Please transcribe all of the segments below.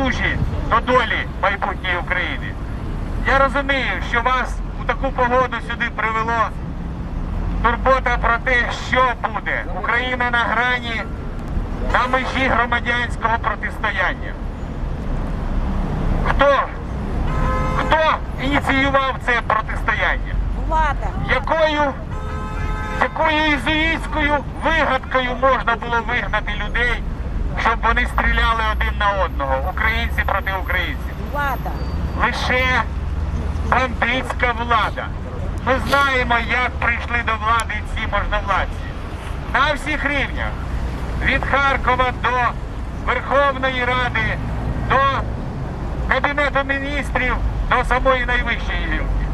Люди небайдужі до долі майбутньої України. Я розумію, що вас у таку погоду сюди привело турбота про те, що буде. Україна на грані, на межі громадянського протистояння. Хто? Хто ініціював це протистояння? Влада. Якою, якою ізуїтською вигадкою можна було вигнати людей, щоб вони стріляли один на одного, українці проти українців? Влада. лише бандитська влада. Ми знаємо, як прийшли до влади ці можновладці. На всіх рівнях. Від Харкова до Верховної Ради, до Кабінету міністрів, до самої найвищої гілки.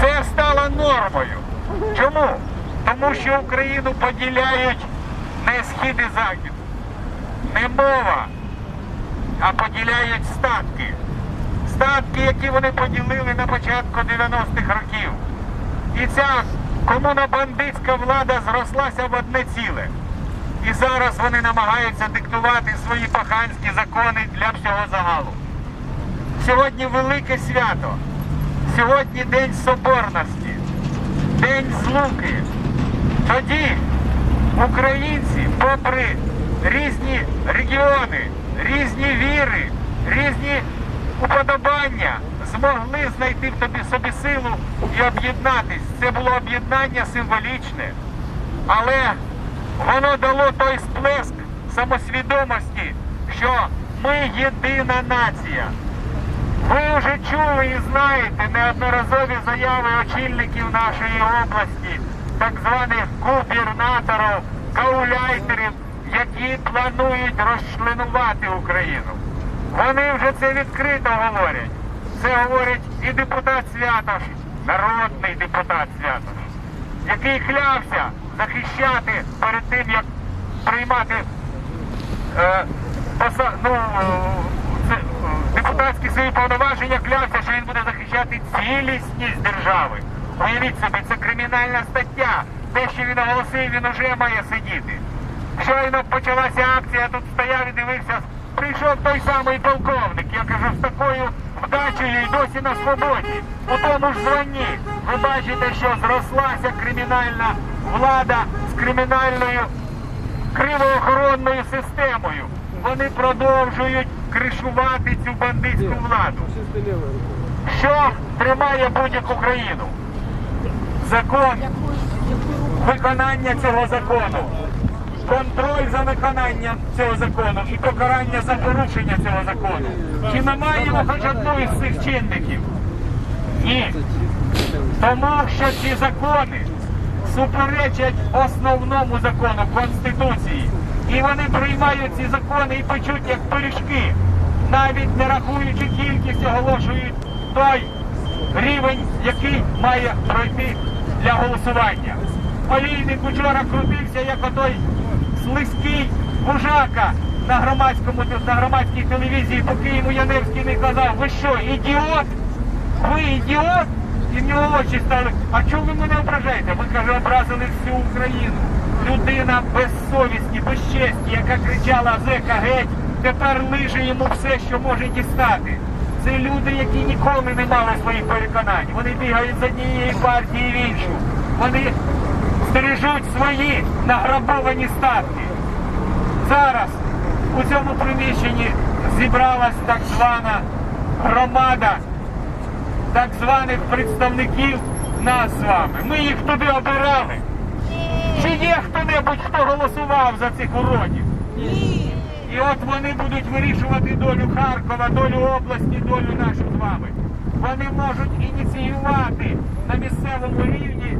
Це стало нормою. Чому? Тому що Україну поділяють не схід і захід, не мова, а поділяють статки. Статки, які вони поділили на початку 90-х років. І ця комунобандитська влада зрослася в одне ціле. І зараз вони намагаються диктувати свої паханські закони для всього загалу. Сьогодні велике свято. Сьогодні День Соборності, День Злуки. Тоді українці, попри різні регіони, різні віри, різні уподобання, змогли знайти в тобі собі силу і об'єднатись. Це було об'єднання символічне, але воно дало той сплеск самосвідомості, що ми єдина нація. Ви вже чули і знаєте неодноразові заяви очільників нашої області, так званих губернаторів, гауляйтерів, які планують розчленувати Україну. Вони вже це відкрито говорять. Це говорить і депутат Святош, народний депутат Святош, який клявся захищати перед тим, як приймати е, поса- ну, це, е, депутатські свої повноваження клявся, що він буде захищати цілісність держави. Уявіть собі, це кримінальна стаття. Те, що він оголосив, він уже має сидіти. Щойно почалася акція, тут стояв і дивився. Прийшов той самий полковник. Я кажу, з такою вдачею і досі на свободі. У тому ж званні. Ви бачите, що зрослася кримінальна влада з кримінальною кривоохоронною системою. Вони продовжують кришувати цю бандитську владу. Що тримає будь-яку країну? Закон, виконання цього закону, контроль за виконанням цього закону і покарання за порушення цього закону. Чи ми маємо хоч одну із цих чинників? Ні. Тому що ці закони суперечать основному закону Конституції. І вони приймають ці закони і печуть як пиріжки, навіть не рахуючи кількість, оголошують той рівень, який має пройти для голосування. Олійник учора крутився, як отой слизький вужака на громадському на громадській телевізії, поки йому Яневський не казав, ви що, ідіот? Ви ідіот? І в нього очі стали. А чому ви мене ображаєте? Ви каже, образили всю Україну. Людина без совісті, без честі, яка кричала зека геть, тепер лиже йому все, що може дістати. Це люди, які ніколи не мали своїх переконань. Вони бігають з однієї партії в іншу. Вони стережуть свої награбовані статки. Зараз у цьому приміщенні зібралась так звана громада так званих представників нас з вами. Ми їх туди обирали. Чи є хто-небудь, хто голосував за цих уродів? І от вони будуть вирішувати долю Харкова, долю області, долю нашу з вами. Вони можуть ініціювати на місцевому рівні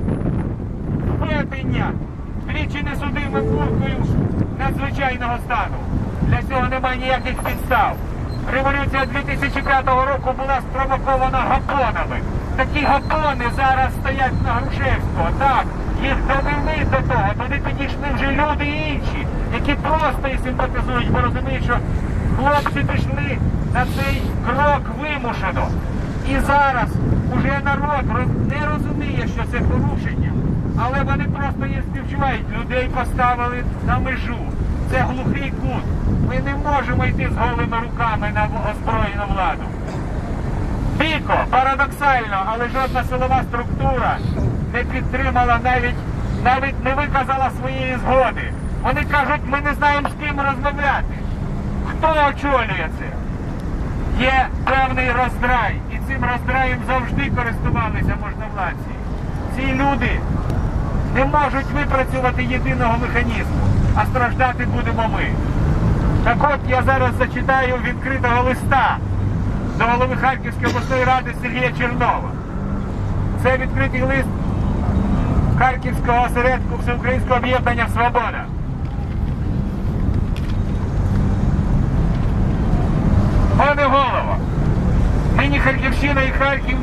введення двічі несудимим буркою надзвичайного стану. Для цього немає ніяких підстав. Революція 2005 року була спровокована гапонами. Такі гапони зараз стоять на Грушевського. Так, їх довели до того. Туди підійшли вже люди інші, які просто і симпатизують, бо розуміють, що хлопці пішли на цей крок вимушено. І зараз уже народ не розуміє, що це порушення. Але вони просто їх співчувають. Людей поставили на межу. Це глухий кут. Ми не можемо йти з голими руками на озброєну владу. Дико, парадоксально, але жодна силова структура не підтримала навіть, навіть не виказала своєї згоди. Вони кажуть, ми не знаємо з ким розмовляти. Хто очолює це? Є певний роздрай, і цим роздраєм завжди користувалися можновладці. Ці люди не можуть випрацювати єдиного механізму, а страждати будемо ми. Так от я зараз зачитаю відкритого листа до голови Харківської обласної ради Сергія Чернова. Це відкритий лист Харківського осередку Всеукраїнського об'єднання Свобода. Пане голово, нині Харківщина і Харків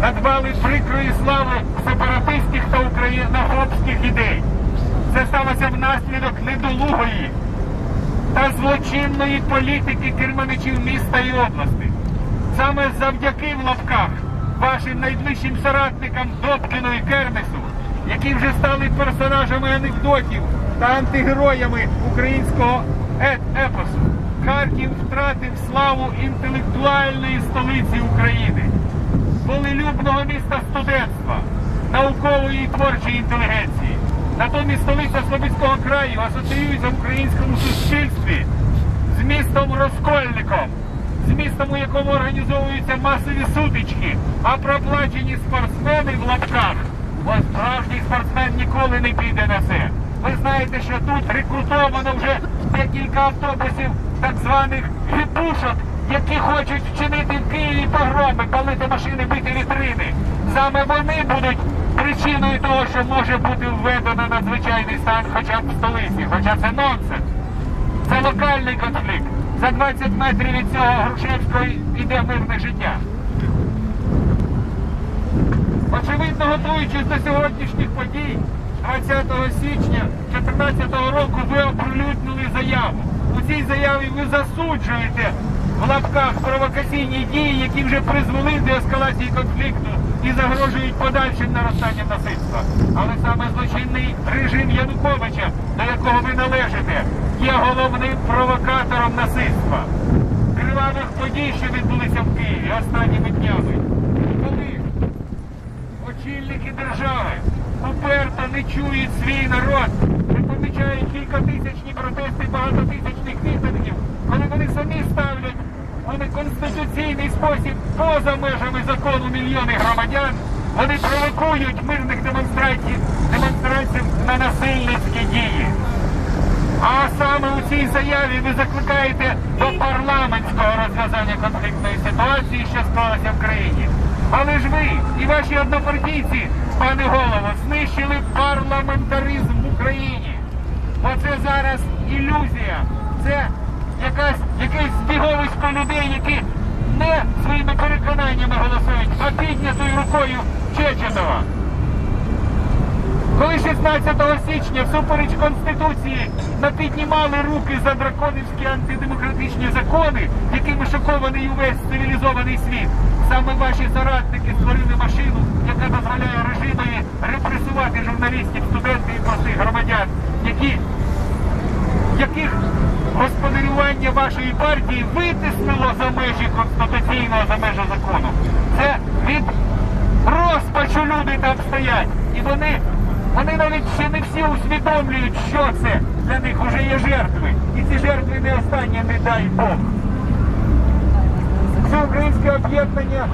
надбали прикрої слави сепаратистських та українофобських ідей. Це сталося внаслідок недолугої та злочинної політики керманичів міста і області. Саме завдяки в лапках вашим найближчим соратникам Добкіну і Кернесу, які вже стали персонажами анекдотів та антигероями українського ет- епосу, Харків втратив славу інтелектуальної столиці України, волелюбного міста студентства, наукової і творчої інтелігенції. Натомість столиця Слобідського краю асоціюється в українському суспільстві з містом розкольником, з містом, у якому організовуються масові сутички, а проплачені спортсмени в лапках. Бо справжній спортсмен ніколи не піде на це. Ви знаєте, що тут рекрутовано вже декілька автобусів так званих гіпушок, які хочуть вчинити в Києві погроми, палити машини, бити вітрини. Саме вони будуть причиною того, що може бути введено надзвичайний стан хоча б в столиці, хоча це нонсенс. Це локальний конфлікт. За 20 метрів від цього Грушевського йде мирне життя. Очевидно, готуючись до сьогоднішніх подій, 20 січня 2014 року ви оприлюднили заяву. У цій заяві ви засуджуєте в лапках провокаційні дії, які вже призвели до ескалації конфлікту і загрожують подальшим наростанням насильства. Але саме злочинний режим Януковича, до якого ви належите, є головним провокатором насильства. Кривавих подій, що відбулися в Києві останніми днями. Коли очільники держави уперто не чують свій народ, не помічають кількатисячні протести багатотисячних мітингів, коли вони самі ставлять у неконституційний спосіб поза межами закону мільйони громадян, вони провокують мирних демонстрантів, демонстрантів на насильницькі дії. А саме у цій заяві ви закликаєте до парламентського розв'язання конфліктної ситуації, що склалася в країні. Але ж ви і ваші однопартійці, пане голово, знищили парламентаризм в Україні. Бо це зараз ілюзія, це якась, якесь збіговисько людей, які не своїми переконаннями голосують, а піднятою рукою Чечетова. Коли 16 січня всупереч Конституції напіднімали руки за драконівські антидемократичні закони, якими шокований увесь цивілізований світ, саме ваші соратники створили машину, господарювання партії витиснило за межі конституційного, за межі закону. Це від розпачу люди там стоять. І вони, вони навіть ще не всі усвідомлюють, що це для них вже є жертви. І ці жертви не останні, не дай Бог. Всеукраїнське об'єднання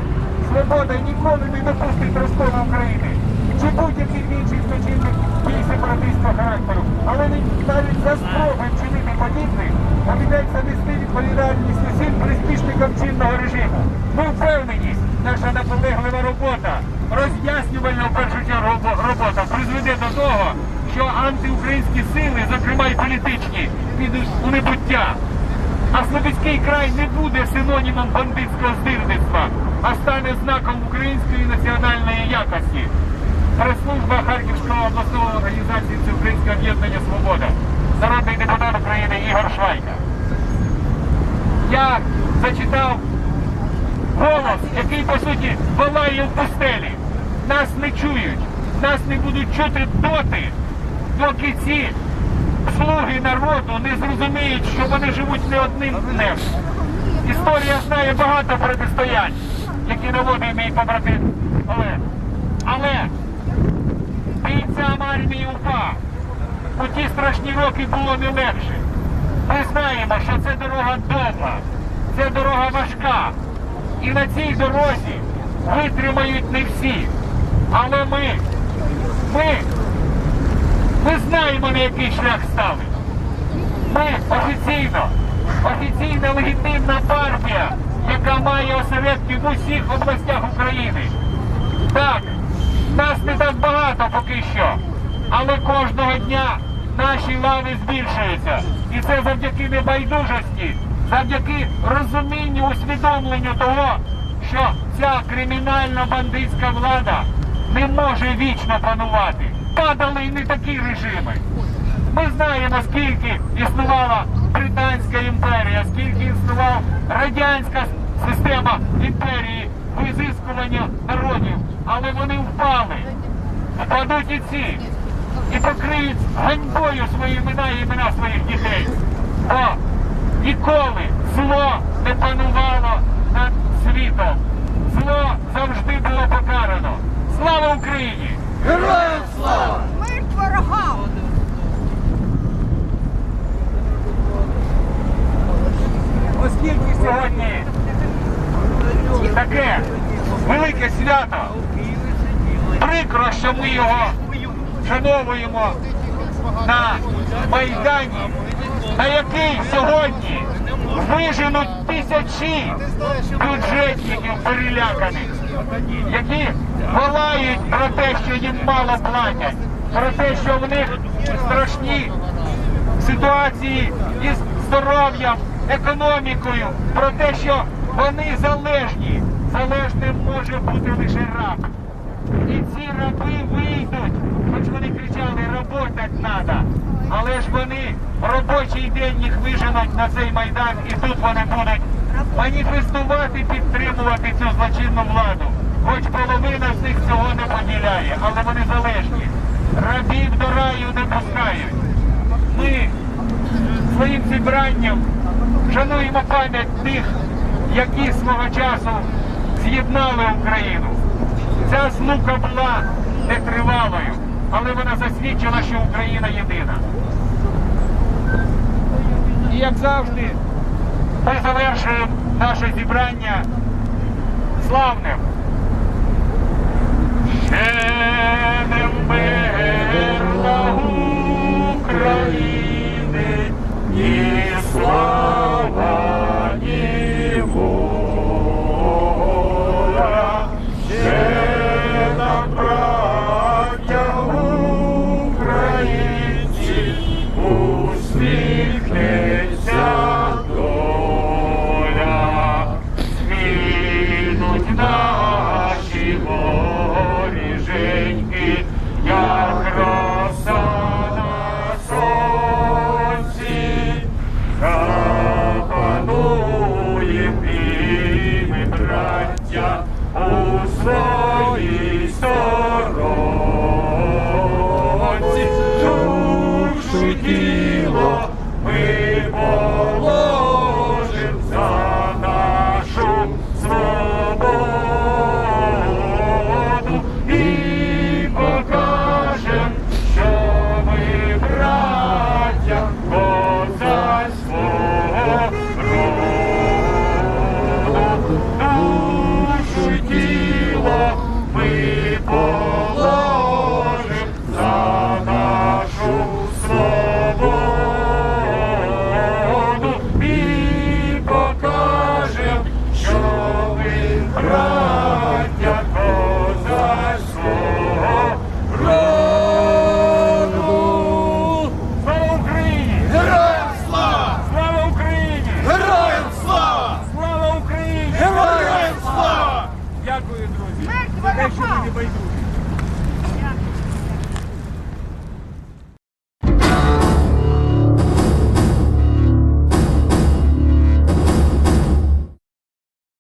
Свобода ніколи не допустить розколу України. Чи будь-яких інших злочинних дій сепаратистського характеру. Але навіть за спроби вчинити подібне обідається нести відповідальність усім приспішникам чинного режиму. Ми впевнені, наша наполеглива робота, роз'яснювальна в першу чергу робота, призведе до того, що антиукраїнські сили, зокрема й політичні, підуть у небуття. А Слобідський край не буде синонімом бандитського здирництва, а стане знаком української національної якості. Прес-служба Харківського обласного організації Всеукраїнського об'єднання Свобода. Народний депутат України Ігор Швайка. Я зачитав голос, який по суті волає в пустелі. Нас не чують. нас не будуть чути доти, доки ці слуги народу не зрозуміють, що вони живуть не одним днем. Історія знає багато протистоянь, які наводив мій побратим Олег. Але бійцям армії УПА у ті страшні роки було не легше. Ми знаємо, що це дорога довга, це дорога важка. І на цій дорозі витримають не всі. Але ми, ми, ми знаємо, на який шлях стали. Ми офіційно, офіційна легітимна партія, яка має осередки в усіх областях України. Так, нас не так багато поки що, але кожного дня наші лави збільшуються. І це завдяки небайдужості, завдяки розумінню, усвідомленню того, що ця кримінальна бандитська влада не може вічно панувати. Падали і не такі режими. Ми знаємо, скільки існувала Британська імперія, скільки існувала радянська система імперії визискування народів, але вони впали, впадуть і ці, і покриють ганьбою свої імена і імена своїх дітей. Бо ніколи зло не панувало над світом. Зло завжди було покарано. Слава Україні! Героям слава! Мир ворогам! Оскільки сьогодні таке велике свято, прикро, що ми його вшановуємо на Майдані, на який сьогодні виженуть тисячі бюджетників переляканих, які волають про те, що їм мало платять, про те, що в них страшні ситуації із здоров'ям, економікою, про те, що вони залежні. Залежним може бути лише раб. І ці раби вийдуть, хоч вони кричали, работать треба. Але ж вони робочий день їх виженуть на цей майдан, і тут вони будуть маніфестувати, підтримувати цю злочинну владу. Хоч половина з них цього не поділяє, але вони залежні. Рабів до раю не пускають. Ми своїм зібранням шануємо пам'ять тих, які свого часу з'єднали Україну. Ця злука була нетривалою, але вона засвідчила, що Україна єдина. І як завжди, ми завершуємо наше зібрання славним. Ще не вмерла